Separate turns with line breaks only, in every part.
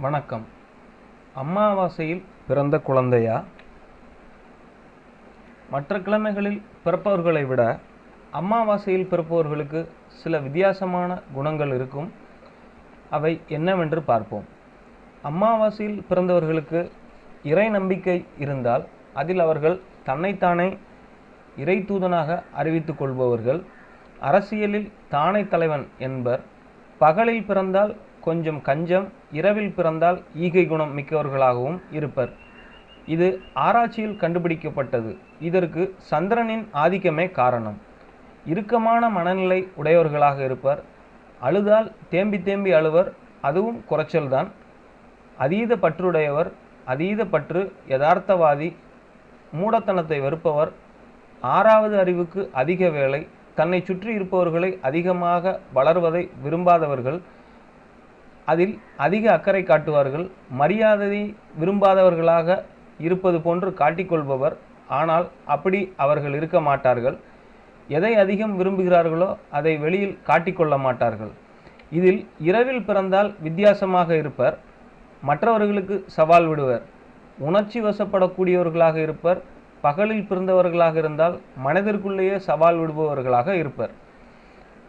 வணக்கம். அமாவாசையில் பிறந்த குழந்தையா? மற்ற கிழமைகளில் பிறப்பவர்களை விட அமாவாசையில் பிறப்பவர்களுக்கு சில வித்தியாசமான குணங்கள் இருக்கும். அவை என்னவென்று பார்ப்போம். அமாவாசையில் பிறந்தவர்களுக்கு இறை நம்பிக்கை இருந்தால் அதில் அவர்கள் தன்னைத்தானே இறை தூதனாக அறிவித்துக் கொள்பவர்கள். அரசியலில் தானே தலைவன் என்பர். பகலில் பிறந்தால் கொஞ்சம் கஞ்சம் இரவில் பிறந்தால் ஈகை குணம் மிக்கவர்களாகவும் இருப்பர். இது ஆராய்ச்சியில் கண்டுபிடிக்கப்பட்டது. இதற்கு சந்திரனின் ஆதிக்கமே காரணம். இறுக்கமான மனநிலை உடையவர்களாக இருப்பர். அழுதால் தேம்பி தேம்பி அழுவர் அதுவும் குறைச்சல்தான். அதீத பற்றுடையவர் அதீத பற்று யதார்த்தவாதி மூடத்தனத்தை வெறுப்பவர். ஆறாவது அறிவுக்கு அதிக வேலை தன்னை சுற்றி இருப்பவர்களை அதிகமாக வளர்வதை விரும்பாதவர்கள் அதில் அதிக அக்கறை காட்டுவார்கள். மரியாதையை விரும்பாதவர்களாக இருப்பது போன்று காட்டிக்கொள்பவர். ஆனால் அப்படி அவர்கள் இருக்க மாட்டார்கள். எதை அதிகம் விரும்புகிறார்களோ அதை வெளியில் காட்டிக்கொள்ள மாட்டார்கள். இதில் இரவில் பிறந்தால் வித்தியாசமாக இருப்பர். மற்றவர்களுக்கு சவால் விடுவர். உணர்ச்சி வசப்படக்கூடியவர்களாக இருப்பர். பகலில் பிறந்தவர்களாக இருந்தால் மனதிற்குள்ளேயே சவால் விடுபவர்களாக இருப்பர்.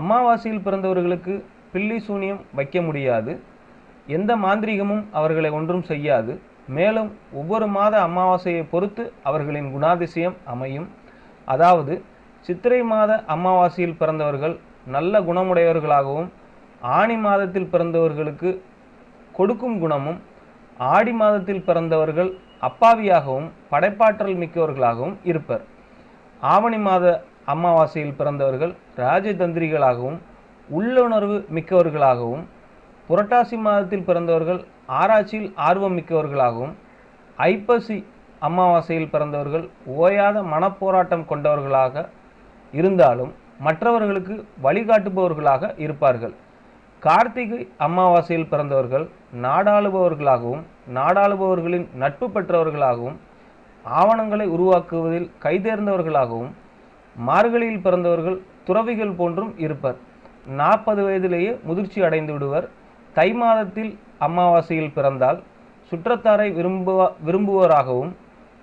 அமாவாசையில் பிறந்தவர்களுக்கு பில்லி சூனியம் வைக்க முடியாது. எந்த மாந்திரிகமும் அவர்களை ஒன்றும் செய்யாது. மேலும் ஒவ்வொரு மாத அமாவாசையை பொறுத்து அவர்களின் குணாதிசயம் அமையும். அதாவது சித்திரை மாத அமாவாசையில் பிறந்தவர்கள் நல்ல குணமுடையவர்களாகவும் ஆணி மாதத்தில் பிறந்தவர்களுக்கு கொடுக்கும் குணமும் ஆடி மாதத்தில் பிறந்தவர்கள் அப்பாவியாகவும் படைப்பாற்றல் மிக்கவர்களாகவும் இருப்பர். ஆவணி மாத அமாவாசையில் பிறந்தவர்கள் ராஜதந்திரிகளாகவும் உள்ளுணர்வு மிக்கவர்களாகவும் புரட்டாசி மாதத்தில் பிறந்தவர்கள் ஆராய்ச்சியில் ஆர்வம் மிக்கவர்களாகவும் ஐப்பசி அமாவாசையில் பிறந்தவர்கள் ஓயாத மனப்போராட்டம் கொண்டவர்களாக இருந்தாலும் மற்றவர்களுக்கு வழிகாட்டுபவர்களாக இருப்பார்கள். கார்த்திகை அமாவாசையில் பிறந்தவர்கள் நாடாளுபவர்களாகவும் நாடாளுபவர்களின் நட்பு பெற்றவர்களாகவும் ஆவணங்களை உருவாக்குவதில் கைதேர்ந்தவர்களாகவும் மார்கழியில் பிறந்தவர்கள் துறவிகள் போன்றும் இருப்பர். நாற்பது வயதிலேயே முதிர்ச்சி அடைந்து விடுவர். தை மாதத்தில் அமாவாசையில் பிறந்தால் சுற்றத்தாரை விரும்புவ விரும்புவோராகவும்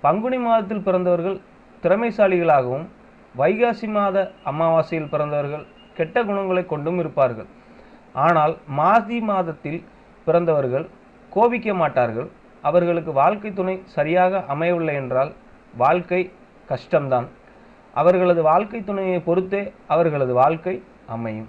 பங்குனி மாதத்தில் பிறந்தவர்கள் திறமைசாலிகளாகவும் வைகாசி மாத அமாவாசையில் பிறந்தவர்கள் கெட்ட குணங்களை கொண்டும் இருப்பார்கள். ஆனால் மாசி மாதத்தில் பிறந்தவர்கள் கோபிக்க மாட்டார்கள். அவர்களுக்கு வாழ்க்கை துணை சரியாக அமையவில்லை என்றால் வாழ்க்கை கஷ்டம்தான். அவர்களது வாழ்க்கை துணையை பொறுத்தே அவர்களது வாழ்க்கை அமையும்.